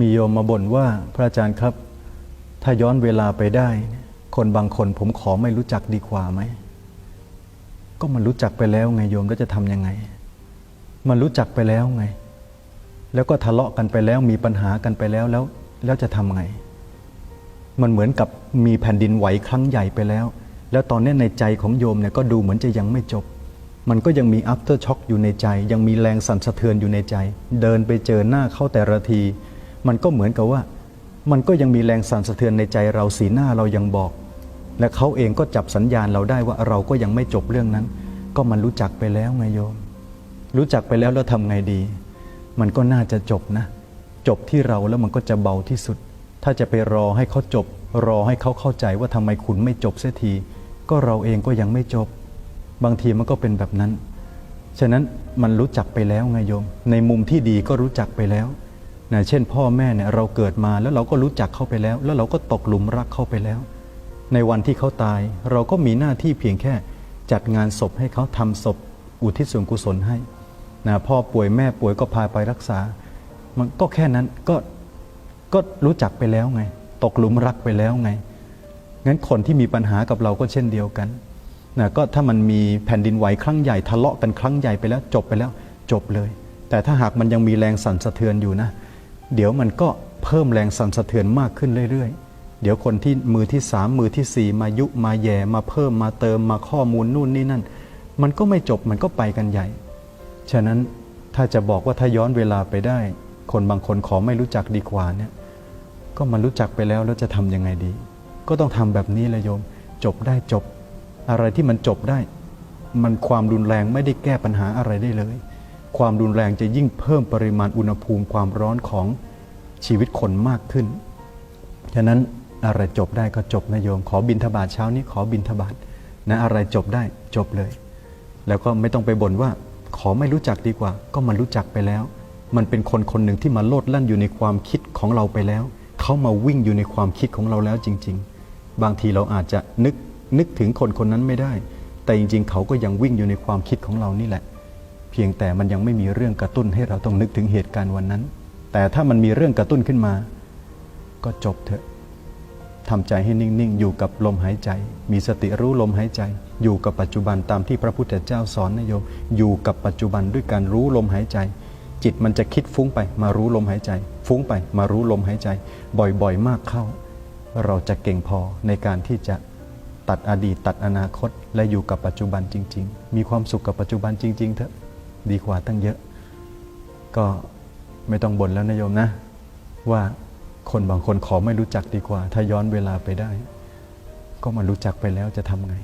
มีโยมมาบ่นว่าพระอาจารย์ครับ ถ้าย้อนเวลาไปได้ คนบางคนผมขอไม่รู้จักดีกว่าไหม ก็มันรู้จักไปแล้วไงโยมแล้วจะทำยังไง มันรู้จักไปแล้วไง แล้วก็ทะเลาะกันไปแล้วมีปัญหากันไปแล้วแล้ว แล้วจะทำไง มันเหมือนกับมีแผ่นดินไหวครั้งใหญ่ไปแล้ว แล้วตอนนี้ในใจของโยมเนี่ยก็ดูเหมือนจะยังไม่จบมันก็ยังมี after shock อยู่ในใจ ยังมีแรงสั่นสะเทือนอยู่ในใจ เดินไปเจอหน้าเข้าแต่ละที มันก็เหมือนกับว่า มันก็ยังมีแรงสั่นสะเทือนในใจเราสีหน้าเรายังบอก และเขาเองก็จับสัญญาณเราได้ว่าเราก็ยังไม่จบเรื่องนั้น ก็มันรู้จักไปแล้วไงโยม รู้จักไปแล้วแล้วทำไงดี มันก็น่าจะจบนะ จบที่เราแล้วมันก็จะเบาที่สุด ถ้าจะไปรอให้เขาจบ รอให้เขาเข้าใจว่าทำไมคุณไม่จบเสียที ก็เราเองก็ยังไม่จบ บางทีมันก็เป็นแบบนั้น ฉะนั้นมันรู้จักไปแล้วไงโยม ในมุมที่ดีก็รู้จักไปแล้ว นะเช่นพ่อแม่เนี่ยเราเกิดมาแล้วเราก็รู้จักเขาไปแล้ว แล้วเราก็ตกหลุมรักเขาไปแล้ว ในวันที่เขาตาย เราก็มีหน้าที่เพียงแค่จัดงานศพให้เขาทำศพอุทิศส่วนกุศลให้นะพ่อป่วยแม่ป่วยก็พาไปรักษา มันก็แค่นั้นก็ก็รู้จักไปแล้วไง ตกหลุมรักไปแล้วไงงั้นคนที่มีปัญหากับเราก็เช่นเดียวกันนะก็ถ้ามันมีแผ่นดินไหวครั้งใหญ่ทะเลาะกันครั้งใหญ่ไปแล้วจบไปแล้วจบเลย แต่ถ้าหากมันยังมีแรงสั่นสะเทือนอยู่นะ เดี๋ยวมันก็เพิ่มแรงสั่นสะเทือนมากขึ้นเรื่อยๆ เดี๋ยวคนที่มือที่สามมือที่สี่มายุมาแย่มาเพิ่มมาเติมมาข้อมูลนู่นนี่นั่น มันก็ไม่จบมันก็ไปกันใหญ่ ฉะนั้นถ้าจะบอกว่าถ้าย้อนเวลาไปได้ คนบางคนขอไม่รู้จักดีกว่าเนี่ยก็มันรู้จักไปแล้วแล้วจะทำยังไงดี ก็ต้องทำแบบนี้เลยโยม จบได้จบ อะไรที่มันจบได้ มันความรุนแรงไม่ได้แก้ปัญหาอะไรได้เลย ความรุนแรงจะยิ่งเพิ่มปริมาณอุณหภูมิความร้อนของชีวิตคนมากขึ้น ฉะนั้นอะไรจบได้ก็จบนะโยม ขอบินทบาทเช้านี้ขอบินทบาทนะอะไรจบได้จบเลย แล้วก็ไม่ต้องไปบ่นว่า ขอไม่รู้จักดีกว่า ก็มันรู้จักไปแล้ว มันเป็นคนคนหนึ่งที่มาโลดแล่นอยู่ในความคิดของเราไปแล้ว เขามาวิ่งอยู่ในความคิดของเราแล้วจริง ๆ บางทีเราอาจจะนึกนึกถึงคนคนนั้นไม่ได้ แต่จริง ๆ เขาก็ยังวิ่งอยู่ในความคิดของเรานี่แหละ พียงแต่มันยังไม่มีเรื่องกระตุ้นให้เราต้องนึกถึงเหตุการณ์วันนั้น แต่ถ้ามันมีเรื่องกระตุ้นขึ้นมา ก็จบเถอะทำใจให้นิ่งๆ อยู่กับลมหายใจ มีสติรู้ลมหายใจ อยู่กับปัจจุบันตามที่พระพุทธเจ้าสอนนะโยม อยู่กับปัจจุบันด้วยการรู้ลมหายใจ จิตมันจะคิดฟุ้งไป มารู้ลมหายใจ ฟุ้งไป มารู้ลมหายใจ บ่อยๆ มากเข้า เราจะเก่งพอในการที่จะตัดอดีตตัดอนาคต และอยู่กับปัจจุบันจริง ๆ มีความสุขกับปัจจุบันจริง ๆ เถอะ ดีกว่าตั้งเยอะ ก็ไม่ต้องบ่นแล้วนะโยมนะ ว่าคนบางคนขอไม่รู้จักดีกว่า ถ้าย้อนเวลาไปได้ ก็มารู้จักไปแล้วจะทำไง